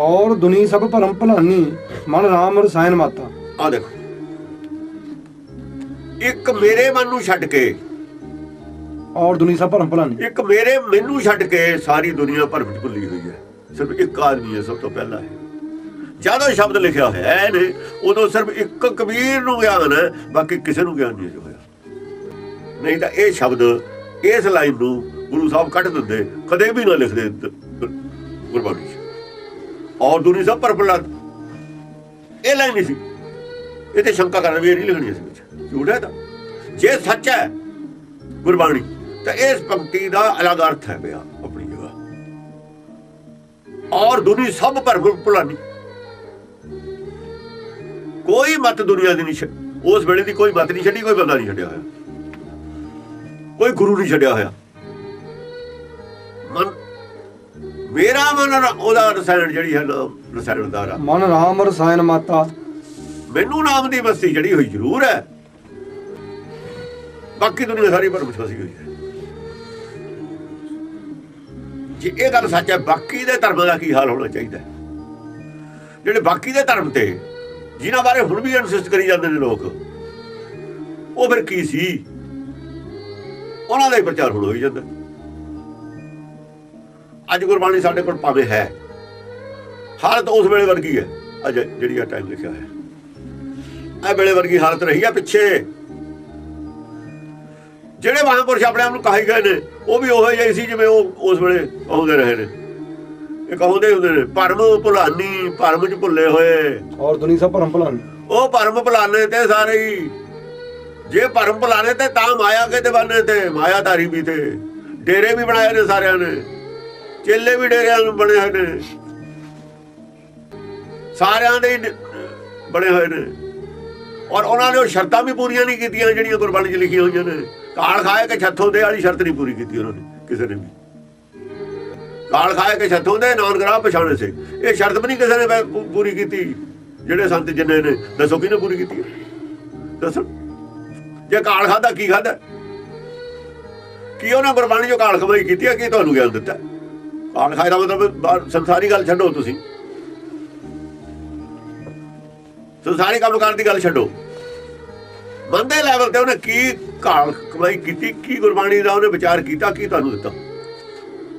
ਔਰ ਦੁਨੀ ਸਭ ਭਰਮ ਭਲਾਨੀ ਮਨ ਰਾਮ ਰਸਾਇਣ ਮਾਤਾ। ਆ ਦੇਖੋ। ਇੱਕ ਮੇਰੇ ਮਨ ਨੂੰ ਛੱਡ ਕੇ ਔਰ ਦੁਨੀ ਸਭ ਭਰਮ ਭਲਾਨੀ। ਇੱਕ ਮੇਰੇ ਮੈਨੂੰ ਛੱਡ ਕੇ ਸਾਰੀ ਦੁਨੀਆ ਭਰਮ ਚ ਭੁੱਲੀ ਹੋਈ ਹੈ। ਸਿਰਫ ਇੱਕ ਆਦਮੀ ਹੈ ਸਭ ਤੋਂ ਪਹਿਲਾਂ ਹੈ। ਜਦੋਂ ਸ਼ਬਦ ਲਿਖਿਆ ਹੋਇਆ ਹੈ ਨੇ ਉਦੋਂ ਸਿਰਫ ਇੱਕ ਕਬੀਰ ਨੂੰ ਗਿਆਨ ਹੈ ਬਾਕੀ ਕਿਸੇ ਨੂੰ ਗਿਆਨ ਨਹੀਂ ਹੋਇਆ। ਨਹੀਂ ਤਾਂ ਇਹ ਸ਼ਬਦ ਇਸ ਲਾਈਨ ਨੂੰ ਗੁਰੂ ਸਾਹਿਬ ਕੱਢ ਦਿੰਦੇ ਕਦੇ ਵੀ ਨਾ ਲਿਖਦੇ ਗੁਰਬਾਣੀ ਚ ਔਰ ਦੁਨੀ ਸਭ ਪਰ ਪ੍ਰਹਲਾਦ ਇਹ ਲਾਈਨ ਨਹੀਂ ਸੀ। ਇਹ ਤੇ ਸ਼ੰਕਾ ਕਰਨ ਵੀ ਨਹੀਂ ਲਿਖਣੀ ਸੀ ਵਿੱਚ। ਝੂਠ ਹੈ ਤਾਂ। ਜੇ ਸੱਚ ਹੈ ਗੁਰਬਾਣੀ, ਤਾਂ ਇਸ ਪੰਕਤੀ ਦਾ ਅਲੱਗ ਅਰਥ ਹੈ ਪਿਆ ਆਪਣੀ ਜਗ੍ਹਾ। ਔਰ ਦੁਨੀ ਸਭ ਪਰ ਭੁਲਾਨੀ ਕੋਈ ਮਤ ਦੁਨੀਆ ਦੀ ਨਹੀਂ ਛੱਡ- ਉਸ ਵੇਲੇ ਦੀ ਕੋਈ ਮਤ ਨਹੀਂ ਛੱਡੀ, ਕੋਈ ਬੰਦਾ ਨਹੀਂ ਛੱਡਿਆ ਹੋਇਆ। ਕੋਈ ਗੁਰੂ ਨਹੀਂ ਛੱਡਿਆ ਹੋਇਆ। ਮਨ ਮੇਰਾ ਮਨ ਉਹਦਾ ਰਸਾਇਣ ਜਿਹੜੀ ਹੈ ਨਾ ਰਸਾਇਣ ਦਾ ਰਾ- ਮਨ ਰਾਮ ਰਸਾਇਣ ਮਾਤਾ। ਮੈਨੂੰ ਨਾਮ ਦੀ ਬਸਤੀ ਚੜੀ ਹੋਈ ਜ਼ਰੂਰ ਹੈ। ਬਾਕੀ ਦੁਨੀਆ ਸਾਰੀ ਚ ਫਸੀ ਹੋਈ ਹੈ। ਜੇ ਇਹ ਗੱਲ ਸੱਚ ਹੈ ਬਾਕੀ ਦੇ ਧਰਮਾਂ ਦਾ ਕੀ ਹਾਲ ਹੋਣਾ ਚਾਹੀਦਾ? ਜਿਹੜੇ ਬਾਕੀ ਦੇ ਧਰਮ ਤੇ ਜਿਨ੍ਹਾਂ ਬਾਰੇ ਹੁਣ ਵੀ ਇਨਸਿਸਟ ਕਰੀ ਜਾਂਦੇ ਨੇ ਲੋਕ ਉਹ ਫਿਰ ਕੀ ਸੀ? ਉਹਨਾਂ ਦਾ ਹੀ ਪ੍ਰਚਾਰ ਹੁਣ ਹੋਈ ਜਾਂਦਾ। ਅੱਜ ਗੁਰਬਾਣੀ ਸਾਡੇ ਕੋਲ ਭਾਵੇਂ ਹੈ। ਹਾਲਤ ਉਸ ਵੇਲੇ ਵਰਗੀ ਹੈ। ਅੱਜ ਜਿਹੜੀ ਆ ਟਾਈਮ ਲਿਖਿਆ ਹੈ। ਇਹ ਵੇਲੇ ਵਰਗੀ ਹਾਲਤ ਰਹੀ ਆ ਪਿੱਛੇ। ਜਿਹੜੇ ਮਹਾਂਪੁਰਸ਼ ਆਪਣੇ ਆਪ ਨੂੰ ਕਹਾਈ ਗਏ ਨੇ ਉਹ ਵੀ ਉਹੋ ਜਿਹੇ ਸੀ ਜਿਵੇਂ ਉਹ ਉਸ ਵੇਲੇ ਕਹਉਂਦੇ ਰਹੇ ਨੇ। ਇਹ ਕਹਉਂਦੇ ਹੁੰਦੇ ਨੇ ਭਰਮ ਭੁਲਾਨੀ ਭਰਮ ਚ ਭੁੱਲੇ ਹੋਏ। ਔਰ ਦੁਨੀ ਸਭ ਭਰਮ ਭਲਾਨੀ। ਉਹ ਭਰਮ ਭੁਲਾਨੇ ਤੇ ਸਾਰੇ ਹੀ। ਜੇ ਭਰਮ ਭੁਲਾਨੇ ਤੇ ਤਾਂ ਮਾਇਆ ਕੇ ਦੀਵਾਨੇ ਤੇ ਮਾਇਆ ਧਾਰੀ ਵੀ ਤੇ। ਡੇਰੇ ਵੀ ਬਣਾਏ ਨੇ ਸਾਰਿਆਂ ਨੇ। ਚੇਲੇ ਵੀ ਡੇਰਿਆਂ ਨੂੰ ਬਣੇ ਹੋਏ ਨੇ। ਸਾਰਿਆਂ ਦੇ ਹੀ ਬਣੇ ਹੋਏ ਨੇ। ਔਰ ਉਹਨਾਂ ਨੇ ਉਹ ਸ਼ਰਤਾਂ ਵੀ ਪੂਰੀਆਂ ਨਹੀਂ ਕੀਤੀਆਂ, ਜਿਹੜੀਆਂ ਗੁਰਬਾਣੀ 'ਚ ਲਿਖੀਆਂ ਹੋਈਆਂ ਨੇ। ਕਾਲ ਖਾਏ ਕੇ ਛੱਥੋਂ ਦੇ ਵਾਲੀ ਸ਼ਰਤ ਨਹੀਂ ਪੂਰੀ ਕੀਤੀ ਉਹਨਾਂ ਨੇ, ਕਿਸੇ ਨੇ ਵੀ। ਕਾਲ ਖਾਏ ਕੇ ਛੱਥੋਂ ਦੇ, ਨਾਨਕ ਰਾਹ ਪਛਾਣੇ ਸੇ। ਇਹ ਸ਼ਰਤ ਵੀ ਨਹੀਂ ਕਿਸੇ ਨੇ ਪੂਰੀ ਕੀਤੀ। ਜਿਹੜੇ ਸੰਤ ਜਿੰਨੇ ਨੇ, ਦੱਸੋ ਕਿਹਨੇ ਪੂਰੀ ਕੀਤੀ ਹੈ? ਦੱਸੋ। ਜੇ ਕਾਲ ਖਾਦਾ ਕੀ ਖਾਦਾ ਕੀ ਉਹਨਾਂ ਗੁਰਬਾਣੀ ਜੋ ਕਾਲ ਕਮਾਈ ਕੀਤੀ ਹੈ? ਕੀ ਤੁਹਾਨੂੰ ਗਿਆਨ ਦਿੱਤਾ? ਕਾਲ ਖਾਏ ਦਾ ਮਤਲਬ ਸੰਸਾਰੀ ਗੱਲ ਛੱਡੋ ਤੁਸੀਂ। ਸੰਸਾਰੀ ਕੰਮ ਕਰਨ ਦੀ ਗੱਲ ਛੱਡੋ। ਬੰਦੇ ਲੈਵਲ ਤੇ ਉਹਨੇ ਕੀ ਕਾਲ ਕਮਾਈ ਕੀਤੀ, ਕੀ ਗੁਰਬਾਣੀ ਦਾ ਉਹਨੇ ਵਿਚਾਰ ਕੀਤਾ, ਕੀ ਤੁਹਾਨੂੰ ਦਿੱਤਾ?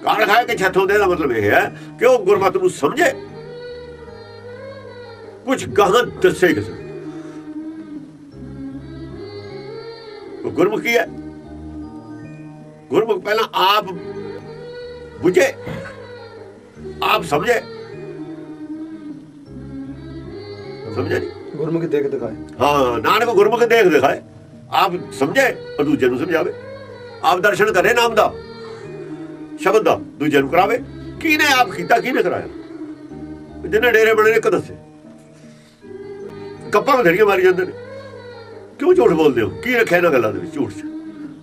ਕਾਲ ਖਾਏ ਕੇ ਛੱਥੋਂ ਦੇ ਦਾ ਮਤਲਬ ਇਹ ਹੈ ਕਿ ਉਹ ਗੁਰਮਤ ਨੂੰ ਸਮਝੇ। ਕੁਝ ਗਾਹਾਂ ਦੱਸੇ ਕਿਸੇ ਉਹ ਗੁਰਮੁਖੀ ਹੈ। ਗੁਰਮੁਖ ਪਹਿਲਾਂ ਆਪ ਬੁਝੇ ਆਪ ਸਮਝੇ ਸਮਝੇ ਨਹੀਂ ਗੁਰਮੁਖੀ ਦੇਖ ਦਿਖਾਏ ਹਾਂ ਨਾਨਕ ਗੁਰਮੁਖ ਦੇਖ ਦਿਖਾਏ ਆਪ ਸਮਝੇ ਔਰ ਦੂਜੇ ਨੂੰ ਸਮਝਾਵੇ ਆਪ ਦਰਸ਼ਨ ਕਰੇ ਨਾਮ ਦਾ ਸ਼ਬਦ ਦਾ ਦੂਜੇ ਨੂੰ ਕਰਾਵੇ ਕਿਹਨੇ ਆਪ ਕੀਤਾ ਕਿਹਨੇ ਕਰਾਇਆ ਜਿਹਨੇ ਡੇਰੇ ਬਣੇ ਨੇ ਇੱਕ ਦੱਸੇ ਕੱਪਾਂ ਬਥੇਰੀਆਂ ਮਾਰੀ ਜਾਂਦੇ ਨੇ ਕਿਉਂ ਝੂਠ ਬੋਲਦੇ ਹੋ ਕੀ ਰੱਖਿਆ ਇਹਨਾਂ ਗੱਲਾਂ ਦੇ ਵਿੱਚ ਝੂਠ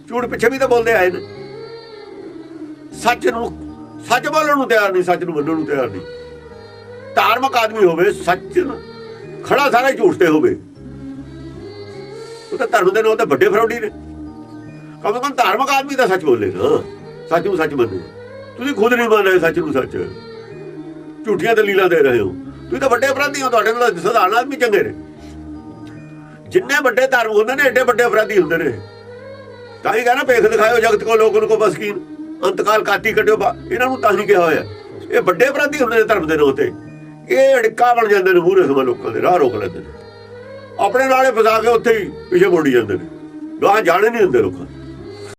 ਝੂਠ ਪਿੱਛੇ ਵੀ ਤਾਂ ਬੋਲਦੇ ਆਏ ਨੇ ਸੱਚ ਨੂੰ ਸੱਚ ਬੋਲਣ ਨੂੰ ਤਿਆਰ ਨਹੀਂ, ਸੱਚ ਨੂੰ ਮੰਨਣ ਨੂੰ ਤਿਆਰ ਨਹੀਂ। ਧਾਰਮਿਕ ਆਦਮੀ ਹੋਵੇ, ਸੱਚ ਨੂੰ, ਖੜਾ ਸਾਰਾ ਹੀ ਝੂਠ ਤੇ ਹੋਵੇ। ਉਹ ਤਾਂ ਧਰਮ ਦੇ ਨਾਂ ਤੇ ਵੱਡੇ ਫਰੌਡੀ ਨੇ। ਕਮ ਤੋਂ ਕਮ ਧਾਰਮਿਕ ਆਦਮੀ ਤਾਂ ਸੱਚ ਬੋਲੇ ਨਾ। ਸੱਚ ਨੂੰ ਸੱਚ ਮੰਨੇ। ਤੁਸੀਂ ਖੁਦ ਨਹੀਂ ਮੰਨ ਰਹੇ ਸੱਚ ਨੂੰ ਸੱਚ। ਝੂਠੀਆਂ ਦਲੀਲਾਂ ਦੇ ਰਹੇ ਹੋ। ਤੁਸੀਂ ਤਾਂ ਵੱਡੇ ਅਪਰਾਧੀ ਹੋ, ਤੁਹਾਡੇ ਨਾਲ ਸਧਾਰਨ ਆਦਮੀ ਚੰਗੇ ਨੇ। ਜਿੰਨੇ ਵੱਡੇ ਧਾਰਮਿਕ ਹੁੰਦੇ ਨੇ ਏਡੇ ਵੱਡੇ ਅਪਰਾਧੀ ਹੁੰਦੇ ਨੇ। ਤਾਂ ਹੀ ਕਹਿੰਦਾ, ਭੇਖ ਦਿਖਾਇਓ ਜਗਤ ਕੋ, ਲੋਕ ਨੂੰ ਕੋ ਬਸਕੀਨ ਅੰਤਕਾਲ ਕਾਤੀ ਕੱਢਿਓ ਬਾ- ਇਹਨਾਂ ਨੂੰ ਤਾਂ ਹੀ ਕਿਹਾ ਹੋਇਆ। ਇਹ ਵੱਡੇ ਅਪਰਾਧੀ ਹੁੰਦੇ ਨੇ ਧਰਮ ਦੇ ਨਾਂ ਤੇ। ਇਹ ਅੜਕਾ ਬਣ ਜਾਂਦੇ ਨੇ ਮੂਹਰੇ ਸਮਾਂ ਲੋਕਾਂ ਦੇ, ਰਾਹ ਰੋਕ ਲੈਂਦੇ ਨੇ। ਆਪਣੇ ਨਾਲੇ ਫਸਾ ਕੇ ਉੱਥੇ ਹੀ ਪਿੱਛੇ ਮੋੜੀ ਜਾਂਦੇ ਨੇ। ਰਾਹ ਜਾਣੇ ਨਹੀਂ ਹੁੰਦੇ ਲੋਕਾਂ ਨੂੰ।